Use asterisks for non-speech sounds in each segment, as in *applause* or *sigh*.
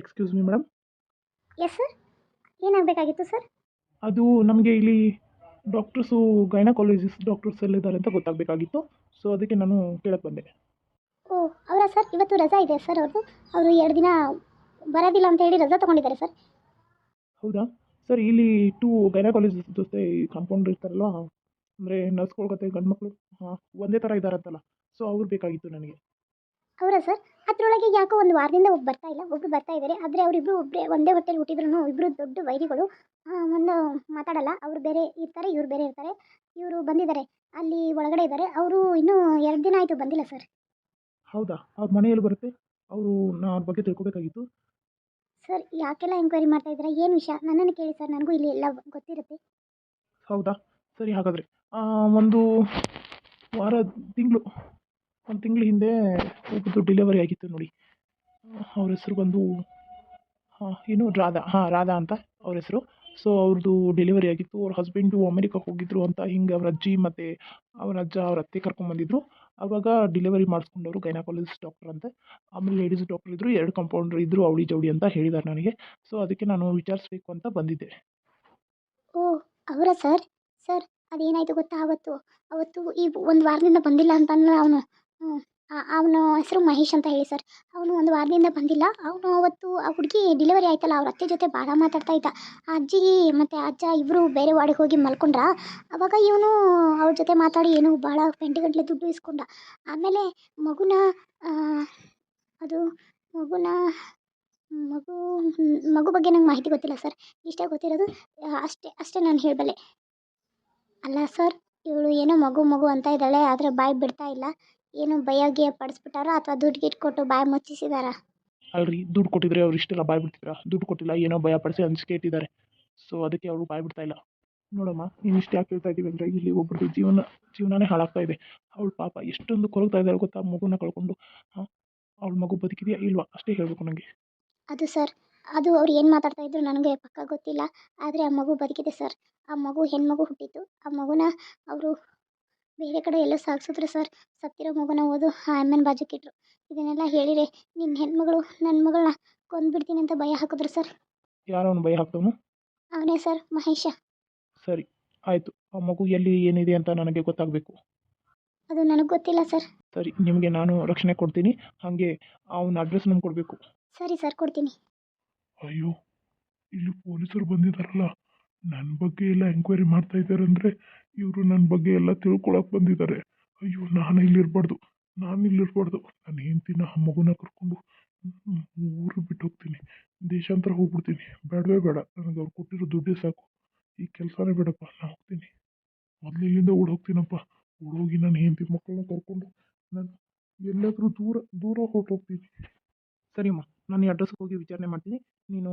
Excuse me madam yes sir ಏನಾಗಬೇಕಾಗಿತ್ತು sir ಅದು ನಮಗೆ ಇಲ್ಲಿ ಡಾಕ್ಟರ್ಸು ಗೈನಕಾಲಜಿಸ್ಟ್ ಡಾಕ್ಟರ್ಸ್ ಎಲ್ಲಿದ್ದಾರೆ ಅಂತ ಗೊತ್ತಾಗಬೇಕಾಗಿತ್ತು. ಸೊ ಅದಕ್ಕೆ ನಾನು ಕೇಳಕ್ಕೆ ಬಂದೆ. ಓ ಅವರ ಸರ್ ಇವತ್ತು ರಜಾ ಇದೆ ಸರ್ ಅವ್ರದ್ದು? ಅವರು ಎರಡು ದಿನ ಬರೋದಿಲ್ಲ ಅಂತ ಹೇಳಿ ರಜಾ ತೊಗೊಂಡಿದ್ದಾರೆ ಸರ್ ಹೌದಾ? ಸರ್ ಇಲ್ಲಿ ಟೂ ಗೈನಕಾಲಜಿಸ್ಟ್ ಜೊತೆ ಕಾಂಪೌಂಡ್ ಇರ್ತಾರಲ್ವ? ಅಂದರೆ ನರ್ಸ್ಗಳ ಜೊತೆ ಗಂಡು ಮಕ್ಕಳು ಹಾಂ ಒಂದೇ ಥರ ಇದ್ದಾರಂತಲ್ಲ. ಸೊ ಅವ್ರು ಬೇಕಾಗಿತ್ತು ನನಗೆ. ಅವರಾ ಸರ್? ಅದರೊಳಗೆ ಯಾಕೋ ಒಂದು ವಾರದಿಂದ ಒಬ್ಬ ಬರ್ತಾ ಇಲ್ಲ ಒಬ್ಬರು ಬರ್ತಾ ಇದ್ದಾರೆ ಆದರೆ ಅವರಿಬ್ಬರು ಒಬ್ಬರೇ ಒಂದೇ ಹೊಟ್ಟೆಲಿ ಹುಟ್ಟಿದ್ರು ಇಬ್ಬರು ದೊಡ್ಡ ವೈರಿಗಳು. ಒಂದು ಮಾತಾಡಲ್ಲ ಅವ್ರು ಬೇರೆ ಇರ್ತಾರೆ ಇವ್ರು ಬೇರೆ ಇರ್ತಾರೆ. ಇವರು ಬಂದಿದ್ದಾರೆ ಅಲ್ಲಿ ಒಳಗಡೆ ಇದ್ದಾರೆ. ಅವರು ಇನ್ನೂ ಎರಡು ದಿನ ಆಯಿತು ಬಂದಿಲ್ಲ ಸರ್. ಹೌದಾ? ಅವ್ರ ಮನೆಯಲ್ಲಿ ಬರುತ್ತೆ? ಅವರು ನಾ ಅವ್ರ ಬಗ್ಗೆ ತಿಳ್ಕೊಬೇಕಾಗಿತ್ತು? ಸರ್ ಯಾಕೆಲ್ಲ ಎಂಕ್ವೈರಿ ಮಾಡ್ತಾ ಇದ್ದೀರಾ? ಏನು ವಿಷಯ? ನನ್ನನ್ನು ಕೇಳಿ ಸರ್ ನನಗೂ ಇಲ್ಲಿ ಎಲ್ಲ ಗೊತ್ತಿರುತ್ತೆ. ಹೌದಾ? ಸರಿ ಹಾಗಾದರೆ. ಒಂದು ವಾರ ತಿಂಗಳು. ಒಂದು ತಿಂಗಳ ಹಿಂದೆ ಒಬ್ಬದ್ದು ಡೆಲಿವರಿ ಆಗಿತ್ತು ನೋಡಿ. ಅವ್ರ ಹೆಸರು ಬಂದು ಏನು ರಾಧಾ, ಹಾಂ, ರಾಧಾ ಅಂತ ಅವ್ರ ಹೆಸರು. ಸೊ ಅವ್ರದ್ದು ಡೆಲಿವರಿ ಆಗಿತ್ತು. ಅವ್ರ ಹಸ್ಬೆಂಡು ಅಮೆರಿಕಕ್ಕೆ ಹೋಗಿದ್ರು ಅಂತ ಹಿಂಗೆ ಅವ್ರ ಅಜ್ಜಿ ಮತ್ತು ಅವ್ರ ಅಜ್ಜ, ಅವ್ರ ಅತ್ತೆ ಕರ್ಕೊಂಬಂದಿದ್ರು ಆವಾಗ ಡೆಲಿವರಿ ಮಾಡಿಸ್ಕೊಂಡವರು ಗೈನಕಾಲಜಿಸ್ಟ್ ಡಾಕ್ಟರ್ ಅಂತ. ಆಮೇಲೆ ಲೇಡೀಸ್ ಡಾಕ್ಟರ್ ಇದ್ದರು ಎರಡು ಕಂಪೌಂಡ್ರ್ ಇದ್ದರು ಅವಳಿ ಜವಳಿ ಅಂತ ಹೇಳಿದ್ದಾರೆ ನನಗೆ. ಸೊ ಅದಕ್ಕೆ ನಾನು ವಿಚಾರಿಸ್ಬೇಕು ಅಂತ ಬಂದಿದ್ದೆ. ಓ, ಅವರ ಸರ್ ಸರ್ ಅದೇನಾಯಿತು ಗೊತ್ತಾ ಅವತ್ತು? ಅವತ್ತು ಈ ಒಂದು ವಾರದಿಂದ ಬಂದಿಲ್ಲ ಅಂತಂದ್ರೆ ಅವನು. ಅವನ ಹೆಸರು ಮಹೇಶ್ ಅಂತ ಹೇಳಿ ಸರ್. ಅವನು ಒಂದು ವಾರದಿಂದ ಬಂದಿಲ್ಲ. ಅವನು ಅವತ್ತು ಆ ಹುಡುಗಿ ಡೆಲಿವರಿ ಆಯ್ತಲ್ಲ, ಅವ್ರ ಅತ್ತೆ ಜೊತೆ ಭಾಳ ಮಾತಾಡ್ತಾ ಇದ್ದ. ಅಜ್ಜಿ ಮತ್ತು ಅಜ್ಜ ಇಬ್ಬರು ಬೇರೆ ವಾರ್ಡಿಗೆ ಹೋಗಿ ಮಲ್ಕೊಂಡ್ರ. ಅವಾಗ ಇವನು ಅವ್ರ ಜೊತೆ ಮಾತಾಡಿ ಏನು ಭಾಳ ಗಂಟೆ ದುಡ್ಡು ಇಸ್ಕೊಂಡ. ಆಮೇಲೆ ಮಗುನ ಅದು ಮಗುನ, ಮಗು ಮಗು ಬಗ್ಗೆ ನಂಗೆ ಮಾಹಿತಿ ಗೊತ್ತಿಲ್ಲ ಸರ್. ಇಷ್ಟೇ ಗೊತ್ತಿರೋದು, ಅಷ್ಟೇ ಅಷ್ಟೇ ನಾನು ಹೇಳಬಲ್ಲೆ. ಅಲ್ಲ ಸರ್, ಇವಳು ಏನೋ ಮಗು ಮಗು ಅಂತ ಇದ್ದಾಳೆ, ಆದರೆ ಬಾಯಿ ಬಿಡ್ತಾ ಇಲ್ಲ. ಏನು ಬಯೋಗೆ ಪಡಿಸ್ಬಿಟ್ಟಾರ ಅಥವಾ ದುಡ್ಡು ಗಿಟ್ಟು ಕೊಟ್ಟು ಬಾಯಿ ಮುಚ್ಚಿಸಿದಾರ? ಅಲ್ರಿ ದುಡ್ಡು ಕೊಟ್ಟಿದ್ರೆ ಅವ್ರು ಇಷ್ಟೆಲ್ಲ ಬಾಯ್ ಬಿಡ್ತಿದ್ರ? ದುಡ್ಡು ಕೊಟ್ಟಿಲ್ಲ ಏನೋ ಭಯ ಪಡಿಸಿ ಅಂಜಿಕೆ ಇಟ್ಟಿದ್ದಾರೆ. ಸೊ ಅದಕ್ಕೆ ಅವರು ಬಾಯ್ ಬಿಡ್ತಾ ಇಲ್ಲ. ನೋಡಮ್ಮ ನೀನು ಇಷ್ಟು ಯಾಕೆ ಹೇಳ್ತಾ ಇದ್ದೀವಿ ಅಂದರೆ ಇಲ್ಲಿ ಒಬ್ಬರದ್ದು ಜೀವನ ಜೀವನನೇ ಹಾಳಾಗ್ತಾ ಇದೆ. ಅವಳು ಪಾಪ ಎಷ್ಟೊಂದು ಕೊರಗ್ತಾ ಇದ್ದಾರೆ ಗೊತ್ತಾ? ಮಗುನ ಕಳ್ಕೊಂಡು ಹಾಂ? ಅವಳ ಮಗು ಬದುಕಿದೆಯಾ ಇಲ್ವಾ? ಅಷ್ಟೇ ಹೇಳಬೇಕು ನನಗೆ ಅದು ಸರ್ ಅದು ಅವ್ರು ಏನು ಮಾತಾಡ್ತಾ ಇದ್ರು ನನಗೆ ಪಕ್ಕ ಗೊತ್ತಿಲ್ಲ. ಆದರೆ ಆ ಮಗು ಬದುಕಿದೆ ಸರ್. ಆ ಮಗು ಹೆಣ್ಮಗು ಹುಟ್ಟಿತ್ತು ಆ ಮಗುನ ಅವರು ಬೇರೆ ಕಡೆ ಎಲ್ಲ ಸಾಗಿಸಿದ್ರು ಸರ್ ಸತ್ತಿರೋ ಮಗುನ ಓದು ಆ ಅಮ್ಮನ ಬಾಜಕ್ಕಿಟ್ರು ಇದನ್ನೆಲ್ಲ ಹೇಳಿರೆ ನಿನ್ನ ಹೆಣ್ಮಗಳು ನನ್ನ ಮಗಳನ್ನ ಕೊಂದ್ಬಿಡ್ತೀನಿ ಅಂತ ಭಯ ಹಾಕಿದ್ರು ಸರ್ ಯಾರೋ ಅವ್ನು ಭಯ ಹಾಕ್ತವನು ಅವನೇ ಸರ್ ಮಹೇಶ. ಸರಿ ಆಯಿತು. ಆ ಮಗು ಎಲ್ಲಿ ಏನಿದೆ ಅಂತ ನನಗೆ ಗೊತ್ತಾಗಬೇಕು. ಅದು ನನಗೆ ಗೊತ್ತಿಲ್ಲ ಸರ್ ಸರಿ ನಿಮಗೆ ನಾನು ರಕ್ಷಣೆ ಕೊಡ್ತೀನಿ. ಹಾಗೆ ಅವನ ಅಡ್ರೆಸ್ ನಮ್ಗೆ ಕೊಡಬೇಕು. ಸರಿ ಸರ್ ಕೊಡ್ತೀನಿ. ಅಯ್ಯೋ ಇಲ್ಲಿ ಪೊಲೀಸರು ಬಂದಿದ್ದಾರಲ್ಲ ನನ್ನ ಬಗ್ಗೆ ಎಲ್ಲ ಎಂಕ್ವೈರಿ ಮಾಡ್ತಾ ಇದ್ದಾರೆ ಅಂದರೆ ಇವರು ನನ್ನ ಬಗ್ಗೆ ಎಲ್ಲ ತಿಳ್ಕೊಳಕ್ಕೆ ಬಂದಿದ್ದಾರೆ. ಅಯ್ಯೋ, ನಾನು ಇಲ್ಲಿರಬಾರ್ದು ನಾನು ಇಲ್ಲಿರಬಾರ್ದು. ನಾನು ಹೆಂಡ್ತಿನ ಆ ಮಗುನ ಕರ್ಕೊಂಡು ಊರು ಬಿಟ್ಟು ಹೋಗ್ತೀನಿ ದೇಶಾಂತರ ಹೋಗ್ಬಿಡ್ತೀನಿ. ಬೇಡವೇ ಬೇಡ, ನನಗೆ ಅವ್ರು ಕೊಟ್ಟಿರೋ ದುಡ್ಡೇ ಸಾಕು. ಈ ಕೆಲಸನೇ ಬೇಡಪ್ಪ ನಾನು ಹೋಗ್ತೀನಿ. ಮೊದಲು ಇಲ್ಲಿಂದ ಓಡೋಗ್ತೀನಪ್ಪ. ಓಡೋಗಿ ನನ್ನ ಹೆಂಡತಿ ಮಕ್ಕಳನ್ನ ಕರ್ಕೊಂಡು ನಾನು ಎಲ್ಲಾದರೂ ದೂರ ದೂರ ಹೊರಟೋಗ್ತೀನಿ. ಸರಿಮ್ಮ ನಾನು ಈ ಅಡ್ರೆಸ್ಗೆ ಹೋಗಿ ವಿಚಾರಣೆ ಮಾಡ್ತೀನಿ. ನೀನು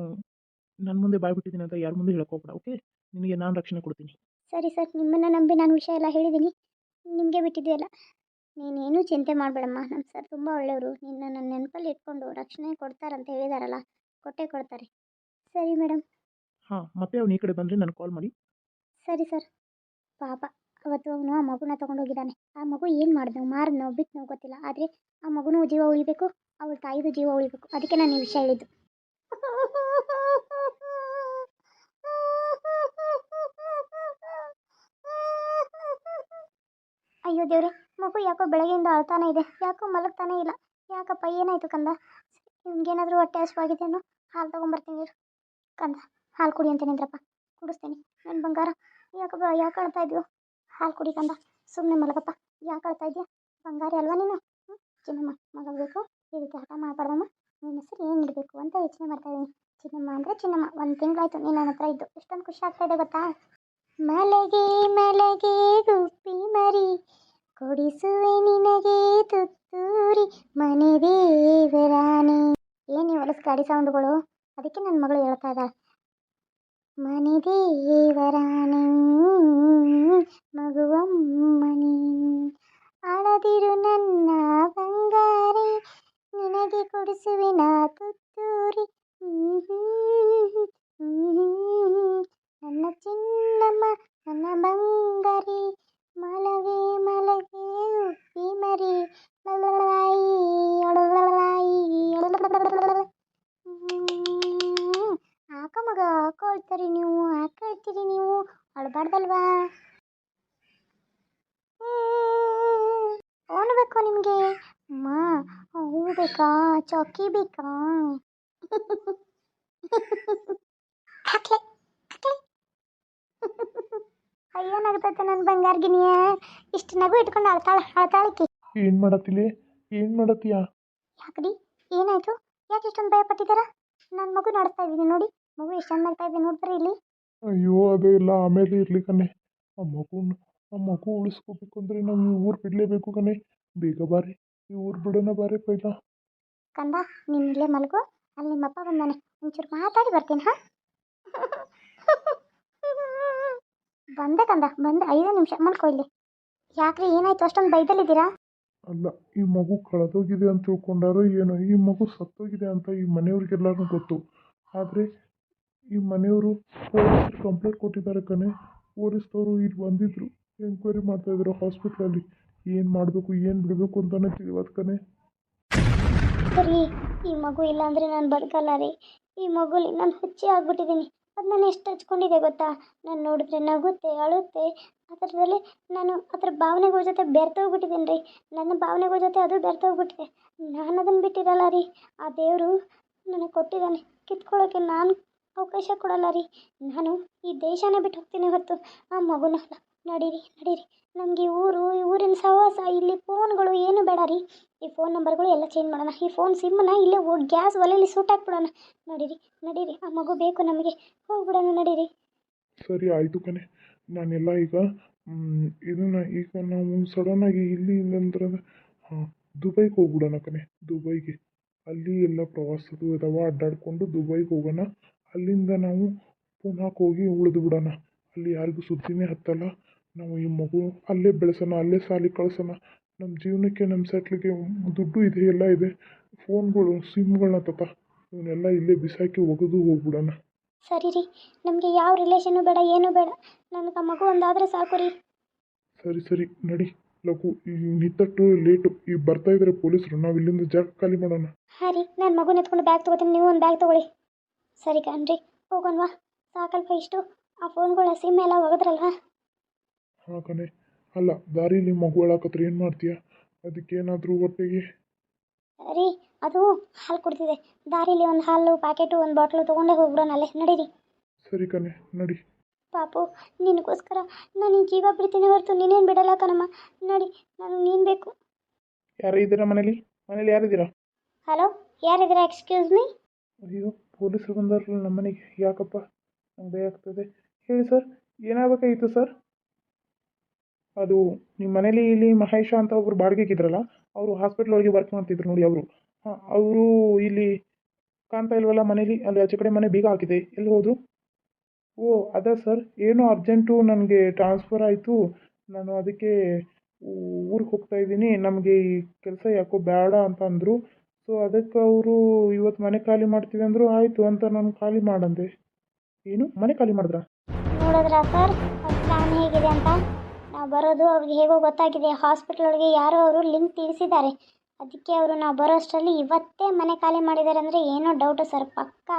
ನನ್ನ ಮುಂದೆ ಬಾಯ್ಬಿಟ್ಟಿದ್ದೀನಿ ಅಂತ ಯಾರ ಮುಂದೆ ಹೇಳಕ್ಕೆ ಹೋಗ್ಬೇಡ ಓಕೆ ನಿನಗೆ ನಾನು ರಕ್ಷಣೆ ಕೊಡ್ತೀನಿ. ಸರಿ ಸರ್ ನಿಮ್ಮನ್ನು ನಂಬಿ ನಾನು ವಿಷಯ ಎಲ್ಲ ಹೇಳಿದ್ದೀನಿ. ನಿಮಗೆ ಬಿಟ್ಟಿದ್ದೆ ಅಲ್ಲ ನೀನೇನು ಚಿಂತೆ ಮಾಡಬೇಡಮ್ಮ. ನಮ್ಮ ಸರ್ ತುಂಬ ಒಳ್ಳೆಯವರು. ನಿನ್ನ ನನ್ನ ನೆನಪಲ್ಲಿ ಇಟ್ಕೊಂಡು ರಕ್ಷಣೆ ಕೊಡ್ತಾರಂತ ಹೇಳಿದಾರಲ್ಲ ಕೊಟ್ಟೇ ಕೊಡ್ತಾರೆ. ಸರಿ ಮೇಡಮ್. ಹಾಂ ಮತ್ತೆ ಅವ್ನು ಈ ಕಡೆ ಬಂದರೆ ನಾನು ಕಾಲ್ ಮಾಡಿ. ಸರಿ ಸರ್. ಪಾಪ ಅವತ್ತು ಅವನು ಆ ಮಗುನ ತೊಗೊಂಡೋಗಿದ್ದಾನೆ. ಆ ಮಗು ಏನು ಮಾಡಿದ್ನೋ ಮಾರಿದ್ನೋ ಬಿಟ್ಟನೋ ಗೊತ್ತಿಲ್ಲ. ಆದರೆ ಆ ಮಗುನೂ ಜೀವ ಉಳಿಬೇಕು ಅವಳ ತಾಯಿದು ಜೀವ ಉಳಿಬೇಕು. ಅದಕ್ಕೆ ನಾನು ಈ ವಿಷಯ ಹೇಳಿದ್ದು. ಅಯ್ಯೋ ದೇವ್ರೆ, ಮಗು ಯಾಕೋ ಬೆಳಗ್ಗೆಯಿಂದ ಅಳ್ತಾನೆ ಇದೆ, ಯಾಕೋ ಮಲಗ್ತಾನೆ ಇಲ್ಲ. ಯಾಕಪ್ಪ, ಏನಾಯ್ತು ಕಂದ? ನಿಮ್ಗೇನಾದರೂ ಹೊಟ್ಟೆ ಹಸುವಾಗಿದೆಯೋ ಹಾಲು ತೊಗೊಂಬರ್ತೀನಿ ಇರು. ಕಂದ, ಹಾಲು ಕುಡಿ ಅಂತ ನಿಂದ್ರಪ್ಪ. ಕುಡಿಸ್ತೀನಿ ನನ್ನ ಬಂಗಾರ. ಯಾಕಪ್ಪ ಯಾಕೆ ಅಳ್ತಾ ಇದ್ವು ಹಾಲು ಕುಡಿ ಕಂದ ಸುಮ್ಮನೆ ಮಲಗಪ್ಪ. ಯಾಕೆ ಅಳ್ತಾ ಇದೆಯಾ? ಬಂಗಾರ ಅಲ್ವಾ ನೀನು? ಚಿನ್ನಮ್ಮ ಮಲಗಬೇಕು ಈ ರೀತಿ ಹಠ ಮಾಡಬಾರ್ದಮ್ಮ. ನಿನ್ನ ಹೆಸರು ಏನು ಇಡಬೇಕು ಅಂತ ಯೋಚನೆ ಮಾಡ್ತಾ ಇದ್ದೀನಿ. ಚಿನ್ನಮ್ಮ ಅಂದರೆ ಚಿನ್ನಮ್ಮ, ಒಂದು ತಿಂಗಳಾಯ್ತು ನೀನು ನನ್ನ ಹತ್ರ ಇದ್ದು. ಎಷ್ಟೊಂದು ಖುಷಿ ಆಗ್ತಾ ಇದೆ ಗೊತ್ತಾ? ಮಲಗೆ ಮಲಗೆ ಗುಪ್ಪಿ ಮರಿ, ಕೊಡಿಸುವೆ ನಿನಗೆ ತುತ್ತೂರಿ ಮನೆ ದೇವರಾಣಿ. ಏನು ಹೊಲಸ್ ಗಾಡಿ ಸೌಂಡ್ಗಳು ಅದಕ್ಕೆ ನನ್ನ ಮಗಳು ಹೇಳ್ತಾ ಇದ್ದಾಳೆ. ಮನೆ ದೇವರಾಣಿ, ಮಗುವಮ್ಮನಿ, ಅಳದಿರು ನನ್ನ ಬಂಗಾರಿ, ನಿನಗೆ ಕೊಡಿಸುವೆ ನಾ ತುತ್ತೂರಿ. ನನ್ನ ಚಿನ್ನಮ್ಮ ನನ್ನ ಬಂಗಾರಿ ಮಲಗೆ ಮಲಗೆ ಉಪ್ಪಿ ಮರಿ ಲಲಲಾಯಿ, ಒಳಲಲಾಯಿ, ಒಳಲಲಲಲಲ. ಹ್ಮ್. ಅಳ್ತೀರಿ ನೀವು ಯಾಕೆ ಅಳ್ತೀರಿ ನೀವು ಅಳಬಾರ್ದಲ್ವಾ ಫೋನ್ ಬೇಕು ನಿಮಗೆ ಅಮ್ಮ ಹೂ ಬೇಕಾ ಚೌಕಿ ಬೇಕಾ ನಗ್ತೈತೆ ನನ್ನ ಬಂಗಾರ ಗಿನಿಯ ಇಷ್ಟು ನಗು ಇಟ್ಕೊಂಡು ಅಳ್ತಾಳ ಅಳ್ತಾಳಕಿ. ಏನು ಮಾಡತ್ತಿಲಿ? ಏನು ಮಾಡತ್ತೀಯ? ಯಾಕ್ರಿ? ಏನಾಯ್ತು? ಯಾಕೆ ಇಷ್ಟೊಂದು ಭಯ ಪಟ್ಟಿದಾರ ನನ್ನ ಮಗು ನಡೆಸ್ತಾ ಇದ್ದೀನಿ ನೋಡಿ. ಮಗು ಎಷ್ಟು ಚಂದ ಆಗ್ತಾ ಇದೆ ನೋಡ್ತಾರೆ ಇಲ್ಲಿ? ಅಯ್ಯೋ ಅದೇ ಇಲ್ಲ ಆಮೇಲೆ ಇರ್ಲಿ ಕಣೆ. ಆ ಮಗುನ ಆ ಮಗು ಉಳಿಸ್ಕೋಬೇಕು ಅಂದರೆ ನಾವು ಈ ಊರು ಬಿಡಲೇಬೇಕು ಕಣೆ. ಬೇಗ ಬಾರಿ ಈ ಊರು ಬಿಡೋಣ ಬಾರಿ ಪೈಲ. ಕಂದ ನೀನು ಇಲ್ಲೇ ಮಲಗು. ಅಲ್ಲಿ ನಿಮ್ಮಪ್ಪ ಬಂದಾನೆ. ಒಂಚೂರು ಮಾತಾಡಿ ಬರ್ತೀನಿ ಹಾಂ? *laughs* ಬಂದೆ ಕಂದ ಬಂದೆ ಐದು ನಿಮಿಷ ಮಲ್ಕೋ ಇಲ್ಲಿ ಯಾಕ್ರಿ ಏನಾಯ್ತು? ಅಷ್ಟೊಂದು ಬೈದಲ್ಲಿದ್ದೀರಾ? ಅಲ್ಲ ಈ ಮಗು ಕಳೆದೋಗಿದೆ ಅಂತ ತಿಳ್ಕೊಂಡಾರೋ ಏನೋ ಈ ಮಗು ಸತ್ತೋಗಿದೆ ಅಂತ ಈ ಮನೆಯವ್ರಿಗೆಲ್ಲರೂ ಗೊತ್ತು. ಆದರೆ ಈ ಮನೆಯವರು ಪೊಲೀಸರು ಕಂಪ್ಲೇಂಟ್ ಕೊಟ್ಟಿದ್ದಾರೆ ಕಣೆ. ಪೊಲೀಸ್ನವರು ಇಲ್ಲಿ ಬಂದಿದ್ರು ಎಂಕ್ವೈರಿ ಮಾಡ್ತಾಯಿದ್ರು ಹಾಸ್ಪಿಟ್ಲಲ್ಲಿ. ಏನು ಮಾಡಬೇಕು ಏನು ಬಿಡಬೇಕು ಅಂತಾನೆ ತಿಳಿಯೋದು ಕಣೆ. ಸರಿ ಈ ಮಗು ಇಲ್ಲಾಂದ್ರೆ ನಾನು ಬದುಕಲ್ಲ ರೀ. ಈ ಮಗುಲಿ ನಾನು ಹುಚ್ಚಿ ಆಗ್ಬಿಟ್ಟಿದ್ದೀನಿ. ಅದು ನಾನು ಎಷ್ಟು ಹಚ್ಕೊಂಡಿದ್ದೆ ಗೊತ್ತಾ? ನಾನು ನೋಡಿದ್ರೆ ನಗುತ್ತೆ, ಅಳುತ್ತೆ. ಅದರದಲ್ಲಿ ನಾನು ಅದರ ಭಾವನೆಗಳ ಜೊತೆ ಬೆರ್ತೋಗ್ಬಿಟ್ಟಿದ್ದೀನಿ ರೀ. ನನ್ನ ಭಾವನೆಗಳ ಜೊತೆ ಅದು ಬೆರ್ತೋಗ್ಬಿಟ್ಟಿದೆ ನಾನು ಅದನ್ನು ಬಿಟ್ಟಿರಲ್ಲ ರೀ. ಆ ದೇವರು ನನಗೆ ಕೊಟ್ಟಿದ್ದಾನೆ. ಕಿತ್ಕೊಳ್ಳೋಕ್ಕೆ ನಾನು ಅವಕಾಶ ಕೊಡಲ್ಲ ರೀ. ನಾನು ಈ ದೇಶನೇ ಬಿಟ್ಟು ಹೋಗ್ತೀನಿ ಹೊತ್ತು. ಆ ಮಗುನ ನಡೀರಿ ನಡೀರಿ. ನಮಗೆ ಊರು, ಈ ಊರಿನ ಸಹವಾಸ, ಇಲ್ಲಿ ಫೋನ್ಗಳು ಏನು ಬೇಡ ರೀ. ಈ ಫೋನ್ ನಂಬರ್ಗಳು ಎಲ್ಲ ಚೇಂಜ್ ಮಾಡೋಣ. ಈ ಫೋನ್ ಸಿಮ್ಮನ್ನ ಇಲ್ಲೇ ಹೋಗಿ ಗ್ಯಾಸ್ ಒಲೆಯಲ್ಲಿ ಸೂಟಾಕ್ಬಿಡೋಣ ನಡೀರಿ ನಡೀರಿ. ಆ ಮಗು ಬೇಕು ನಮಗೆ. ಹೋಗ್ಬಿಡೋಣ, ನಡೀರಿ. ಸರಿ, ಆಯಿತು ಕಣೆ. ನಾನೆಲ್ಲ ಈಗ ಇದನ್ನ ಈಗ ನಾವು ಸಡನ್ನಾಗಿ ಇಲ್ಲಿ ಇಲ್ಲಂದ್ರೆ ಹಾಂ, ದುಬೈಗೆ ಹೋಗ್ಬಿಡೋಣ ಕಣೆ. ದುಬೈಗೆ. ಅಲ್ಲಿ ಎಲ್ಲ ಪ್ರವಾಸದ್ದು ಇದಾವ. ಅಡ್ಡಾಡ್ಕೊಂಡು ದುಬೈಗೆ ಹೋಗೋಣ. ಅಲ್ಲಿಂದ ನಾವು ಪುನಃ ಹೋಗಿ ಉಳಿದು ಬಿಡೋಣ. ಅಲ್ಲಿ ಯಾರಿಗೂ ಸುದ್ದಿನೇ ಹತ್ತಲ್ಲ. ನಾವು ಈ ಮಗು ಅಲ್ಲೇ ಬೆಳೆಸೋಣ ಅಲ್ಲೇ ಸಾಲಿ ಕಳಿಸೋಣ. ನಮ್ಮ ಜೀವನಕ್ಕೆ ನಮ್ಮ ಸೆಟ್ಲಿಗೆ ದುಡ್ಡು ಇದೆ ಎಲ್ಲ ಇದೆ. ಫೋನ್ಗಳು ಸಿಮ್ಗಳನ್ನ ತಪ್ಪ ಇವನ್ನೆಲ್ಲ ಇಲ್ಲೇ ಬಿಸಾಕಿ ಒಗೆದು ಹೋಗ್ಬಿಡೋಣ. ಸರಿ ರೀ. ನಮಗೆ ಯಾವ ರಿಲೇಷನು ಬೇಡ ಏನೂ ಬೇಡ. ನನಗೆ ಮಗು ಒಂದಾದರೆ ಸಾಕು ರೀ. ಸರಿ ಸರಿ. ನಡಿ. ಲಘು ಈ ನಿತ್ತಟ್ಟು ಲೇಟು ಈಗ ಬರ್ತಾ ಇದ್ರೆ ಪೊಲೀಸರು ನಾವು ಇಲ್ಲಿಂದ ಜಾಗ ಖಾಲಿ ಮಾಡೋಣ. ಹಾಂ ರೀ. ನಾನು ಮಗು ಎತ್ಕೊಂಡು ಬ್ಯಾಗ್ ತೊಗೋತೀನಿ ನೀವು ಒಂದು ಬ್ಯಾಗ್ ತೊಗೊಳ್ಳಿ. ಸರಿ ಕಣ್ರಿ ಹೋಗೋಣವಾ ಸಾಕಲ್ಪ ಇಷ್ಟು. ಆ ಫೋನ್ಗಳು ಸಿಮ್ ಎಲ್ಲ ಒಗೆದ್ರಲ್ವಾ? ಹಾಂ ಕಣೆ ಅಲ್ಲ ದಾರಿಲಿ ಮಗು ಹೇಳಕತ್ರ ಏನು ಮಾಡ್ತೀಯ? ಅದಕ್ಕೇನಾದರೂ ಹೊಟ್ಟೆಗೆ ರೀ ಅದು ಹಾಲು ಕೊಡ್ತಿದೆ ದಾರಿಲಿ ಒಂದು ಹಾಲು ಪ್ಯಾಕೆಟು ಒಂದು ಬಾಟ್ಲು ತಗೊಂಡೆ ಹೋಗ್ಬಿಡೋಣ ಅಲ್ಲೇ ನಡೀರಿ. ಸರಿ ಕಣೆ ನಡಿ. ಪಾಪು ನಿನಗೋಸ್ಕರ ನಾನು ಈ ಜೀವ ಬಿಡ್ತೀನಿ ಹೊರತು ನೀನೇನು ಬಿಡಲ್ಲ ಕಣಮ್ಮ. ನಡಿ ನಾನು ನೀನು ಬೇಕು. ಯಾರು ಇದ್ದೀರಾ ಮನೇಲಿ? ಮನೇಲಿ ಯಾರಿದ್ದೀರಾ? ಹಲೋ ಯಾರಿದ್ದೀರಾ ಎಕ್ಸ್ಕ್ಯೂಸ್ ಮೀ? ಅಯ್ಯೋ ಪೊಲೀಸರು ಬಂದಾರಲ್ಲ ನಮ್ಮ ಮನೆಗೆ ಯಾಕಪ್ಪ? ನಂಗೆ ಭಯ ಆಗ್ತದೆ. ಹೇಳಿ ಸರ್ ಏನಾಗಬೇಕಾಗಿತ್ತು ಸರ್? ಅದು ನಿಮ್ಮ ಮನೇಲಿ ಇಲ್ಲಿ ಮಹೇಶ ಅಂತ ಒಬ್ಬರು ಬಾಡಿಗೆಗಿದ್ರಲ್ಲ ಅವರು ಹಾಸ್ಪಿಟ್ಲ್ ಒಳಗೆ ವರ್ಕ್ ಮಾಡ್ತಿದ್ರು ನೋಡಿ ಅವರು. ಹಾಂ, ಅವರು ಇಲ್ಲಿ ಕಾಣ್ತಾ ಇಲ್ವಲ್ಲ ಮನೇಲಿ, ಅಲ್ಲಿ ಆಚೆ ಕಡೆ ಮನೆ ಬೀಗ ಹಾಕಿದೆ. ಎಲ್ಲಿ ಹೋದರು? ಓ, ಅದ ಸರ್ ಏನೋ ಅರ್ಜೆಂಟು ನನಗೆ ಟ್ರಾನ್ಸ್ಫರ್ ಆಯಿತು. ನಾನು ಅದಕ್ಕೆ ಊರಿಗೆ ಹೋಗ್ತಾ ಇದ್ದೀನಿ. ನಮಗೆ ಈ ಕೆಲಸ ಯಾಕೋ ಬೇಡ ಅಂತ ಅಂದರು. ಸೊ ಅದಕ್ಕೆ ಅವರು ಇವತ್ತು ಮನೆ ಖಾಲಿ ಮಾಡ್ತೀವಿ ಅಂದರು, ಆಯಿತು ಅಂತ ನಾನು ಖಾಲಿ ಮಾಡಂದೆ. ಏನು? ಮನೆ ಖಾಲಿ ಮಾಡಿದ್ರಾ? ನೋಡಿದ್ರಾ ಸರ್ ಹೇಗಿದೆ ಅಂತ? ಬರೋದು ಅವ್ರಿಗೆ ಹೇಗೋ ಗೊತ್ತಾಗಿದೆ. ಹಾಸ್ಪಿಟ್ಲ್ ಒಳಗೆ ಯಾರೋ ಅವರು ಲಿಂಕ್ ತಿಳಿಸಿದ್ದಾರೆ. ಅದಕ್ಕೆ ಅವರು ನಾವು ಬರೋ ಅಷ್ಟರಲ್ಲಿ ಇವತ್ತೇ ಮನೆ ಖಾಲಿ ಮಾಡಿದ್ದಾರೆ ಅಂದರೆ ಏನೋ ಡೌಟು ಸರ್. ಪಕ್ಕ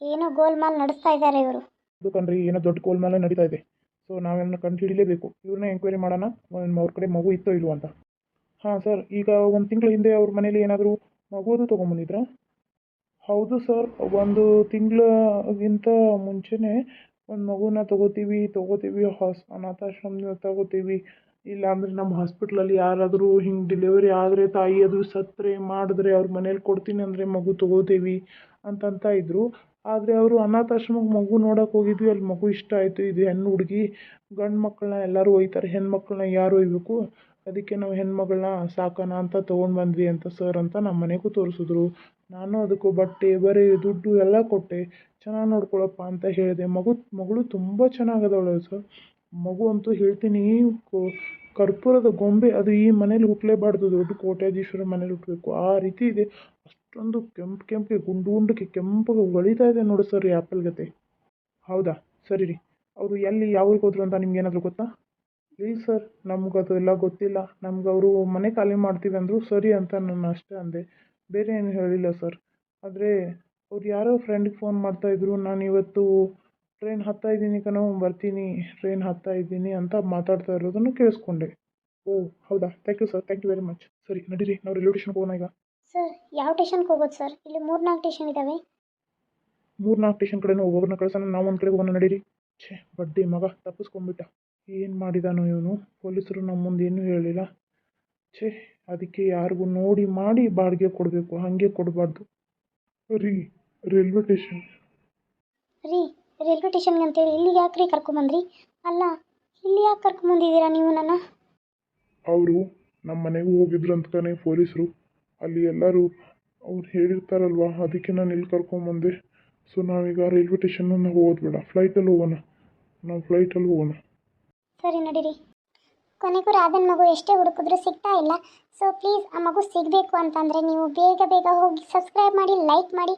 ಏನೋ ಗೋಲ್ಮಾಲ್ ನಡೆಸ್ತಾ ಇದ್ದಾರೆ ಇವರು. ಇದು ಕಣ್ರಿ, ಏನೋ ದೊಡ್ಡ ಕೋಲ್ಮಾಲೆ ನಡೀತಾ ಇದೆ. ಸೊ ನಾವೇನೋ ಕಂಡು ಹಿಡಿಲೇಬೇಕು ಇವ್ರನ್ನ ಎಂಕ್ವೈರಿ ಮಾಡೋಣ. ಅವ್ರ ಕಡೆ ಮಗು ಇತ್ತೋ ಇಲ್ವೋ ಅಂತ. ಹಾಂ ಸರ್, ಈಗ ಒಂದು ತಿಂಗಳ ಹಿಂದೆ ಅವ್ರ ಮನೇಲಿ ಏನಾದರೂ ಮಗುವುದು ತೊಗೊಂಬಂದಿದ್ರಾ? ಹೌದು ಸರ್, ಒಂದು ತಿಂಗಳಿಗಿಂತ ಮುಂಚೆನೇ ಒಂದು ಮಗುನ ತೊಗೋತೀವಿ ತೊಗೋತೀವಿ, ಹಾಸ್, ಅನಾಥಾಶ್ರಮದಿಂದ ತಗೋತೀವಿ. ಇಲ್ಲಾಂದರೆ ನಮ್ಮ ಹಾಸ್ಪಿಟ್ಲಲ್ಲಿ ಯಾರಾದರೂ ಹಿಂಗೆ ಡೆಲಿವರಿ ಆದರೆ ತಾಯಿ ಅದು ಸತ್ತರೆ ಮಾಡಿದ್ರೆ ಅವ್ರ ಮನೇಲಿ ಕೊಡ್ತೀನಿ ಅಂದರೆ ಮಗು ತೊಗೋತೀವಿ ಅಂತಂತ ಇದ್ದರು ಆದರೆ ಅವರು ಅನಾಥಾಶ್ರಮಕ್ಕೆ ಮಗು ನೋಡೋಕೆ ಹೋಗಿದ್ವಿ, ಅಲ್ಲಿ ಮಗು ಇಷ್ಟ ಆಯಿತು. ಇದು ಹೆಣ್ಣು ಹುಡುಗಿ, ಗಂಡು ಮಕ್ಕಳನ್ನ ಎಲ್ಲರೂ ಒಯ್ತಾರೆ ಮಕ್ಕಳನ್ನ ಯಾರು ಒಯ್ಬೇಕು? ಅದಕ್ಕೆ ನಾವು ಹೆಣ್ಮಗಳನ್ನ ಸಾಕೋಣ ಅಂತ ತೊಗೊಂಡು ಬಂದ್ವಿ ಅಂತ ಸರ್ ಅಂತ ನಮ್ಮ ಮನೆಗೂ ತೋರಿಸಿದ್ರು. ನಾನು ಅದಕ್ಕೂ ಬಟ್ಟೆ, ಬರೆ, ದುಡ್ಡು ಎಲ್ಲ ಕೊಟ್ಟೆ. ಚೆನ್ನಾಗಿ ನೋಡ್ಕೊಳಪ್ಪ ಅಂತ ಹೇಳಿದೆ. ಮಗು, ಮಗಳು ತುಂಬ ಚೆನ್ನಾಗದವಳೆ ಸರ್ ಮಗು ಅಂತೂ ಹೇಳ್ತೀನಿ ಕರ್ಪೂರದ ಗೊಂಬೆ ಅದು ಈ ಮನೇಲಿ ಹುಟ್ಟಲೇಬಾರ್ದು ದೊಡ್ಡ ಕೋಟ್ಯಾಧೀಶ್ವರ ಮನೇಲಿ ಹುಟ್ಟಬೇಕು ಆ ರೀತಿ ಇದೆ. ಅಷ್ಟೊಂದು ಕೆಂಪು ಕೆಂಪಿಗೆ ಗುಂಡು, ಗುಂಡಕ್ಕೆ ಕೆಂಪಗೆ ಹೊಳಿತಾ ಇದೆ ನೋಡಿ ಸರ್ ಈ ಆ್ಯಪಲ್ ಗತೆ. ಹೌದಾ? ಸರಿ ರೀ. ಅವರು ಎಲ್ಲಿ ಯಾವ ಊರಿಗೆ ಹೋದ್ರು ಅಂತ ನಿಮ್ಗೆ ಏನಾದರೂ ಗೊತ್ತಾ? ಇಲ್ಲ ಸರ್ ನಮ್ಗೆ ಎಲ್ಲ ಗೊತ್ತಿಲ್ಲ. ನಮ್ಗೆ ಅವರು ಮನೆ ಖಾಲಿ ಮಾಡ್ತೀವಿ ಅಂದರು ಸರಿ ಅಂತ ನಾನು ಅಷ್ಟೇ ಅಂದೆ. ಬೇರೆ ಏನು ಹೇಳಿಲ್ಲ ಸರ್. ಆದರೆ ಅವ್ರು ಯಾರೋ ಫ್ರೆಂಡಿಗೆ ಫೋನ್ ಮಾಡ್ತಾಯಿದ್ರು ನಾನು ಇವತ್ತು ಟ್ರೈನ್ ಹತ್ತಾ ಇದ್ದೀನಿ ಕಣೋ ಬರ್ತೀನಿ. ಟ್ರೈನ್ ಹತ್ತಾ ಇದ್ದೀನಿ ಅಂತ ಮಾತಾಡ್ತಾ ಇರೋದನ್ನು ಕೇಳಿಸ್ಕೊಂಡೆ. ಓ ಹೌದಾ? Thank you sir thank you very much ಸರಿ ನಡೀರಿ. ನಾವು ರೈಲ್ವೆ ಸ್ಟೇಷನ್ಗೆ ಹೋಗೋಣ ಈಗ. ಸರ್ ಯಾವ ಟೇಷನ್ಗೆ ಹೋಗೋದು ಸರ್? ಇಲ್ಲಿ ಮೂರು ನಾಲ್ಕು ಟೇಷನ್ ಇದ್ದಾವೆ ಮೂರು ನಾಲ್ಕು ಸ್ಟೇಷನ್ ಕಡೆನೂ ಒಬ್ಬೊಬ್ಬರನ್ನ ಕಳ್ಸೋಣ ನಾವು ಒಂದು ಕಡೆ ಹೋಗೋಣ ನಡೀರಿ. ಛೇ ಬಡ್ಡಿ ಮಗ ತಪ್ಪಿಸ್ಕೊಂಡ್ಬಿಟ್ಟ. ಏನು ಮಾಡಿದಾನೋ ಇವನು? ಪೊಲೀಸರು ನಮ್ಮ ಮುಂದೆ ಏನೂ ಹೇಳಿಲ್ಲ. ಛೇ ಅದಕ್ಕೆ ಯಾರಿಗೂ ನೋಡಿ ಮಾಡಿ ಬಾಡಿಗೆ ಕೊಡಬೇಕು. ಹಾಗೆ ಕೊಡಬಾರ್ದು. ರೀ ರೈಲ್ವೆ ಸ್ಟೇಷನ್. ರೀ ರೈಲ್ವೆ ಟೇಷನ್ಗೆ ಅಂತೇಳಿ ಇಲ್ಲಿ ಯಾಕೆ ರೀ ಕರ್ಕೊಂಬಂದ್ರಿ? ಅಲ್ಲ ಇಲ್ಲಿ ಯಾಕೆ ಕರ್ಕೊಂಬಂದಿದ್ದೀರಾ ನೀವು ನನ್ನ? ಅವರು ನಮ್ಮ ಮನೆಗೂ ಹೋಗಿದ್ರು ಅಂತ ಕಣೆ ಪೊಲೀಸರು. ಅಲ್ಲಿ ಎಲ್ಲರೂ ಅವ್ರು ಹೇಳಿರ್ತಾರಲ್ವ ಅದಕ್ಕೆ ನಾನು ಇಲ್ಲಿ ಕರ್ಕೊಂಬಂದೆ. ಸೊ ನಾವೀಗ ರೈಲ್ವೆ ಸ್ಟೇಷನ್ನ ಹೋಗೋದು ಬೇಡ ಫ್ಲೈಟಲ್ಲಿ ಹೋಗೋಣ. ನಾವು ಫ್ಲೈಟಲ್ಲಿ ಹೋಗೋಣ. ಸರಿ ನಡೀರಿ. ಕೊನೆಗೂ ರಾಧನ್ ಮಗು ಎಷ್ಟೇ ಹುಡುಕಿದ್ರು ಸಿಗ್ತಾ ಇಲ್ಲ. ಸೊ ಪ್ಲೀಸ್ ಆ ಮಗು ಸಿಗಬೇಕು ಅಂತಂದರೆ ನೀವು ಬೇಗ ಬೇಗ ಹೋಗಿ ಸಬ್ಸ್ಕ್ರೈಬ್ ಮಾಡಿ ಲೈಕ್ ಮಾಡಿ.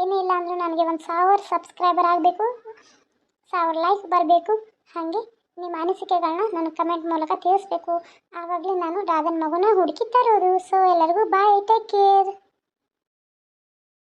ಏನೇ ಇಲ್ಲ ಅಂದರೂ ನನಗೆ ಒಂದು ಸಾವಿರ ಸಬ್ಸ್ಕ್ರೈಬರ್ ಆಗಬೇಕು. ಸಾವಿರ ಲೈಕ್ ಬರಬೇಕು. ಹಾಗೆ ನಿಮ್ಮ ಅನಿಸಿಕೆಗಳನ್ನ ನನ್ನ ಕಮೆಂಟ್ ಮೂಲಕ ತಿಳಿಸ್ಬೇಕು. ಆವಾಗಲೇ ನಾನು ರಾಧನ್ ಮಗುನ ಹುಡುಕಿ ತರೋದು. ಸೊ ಎಲ್ಲರಿಗೂ ಬಾಯ್ ಟೇಕ್ ಕೇರ್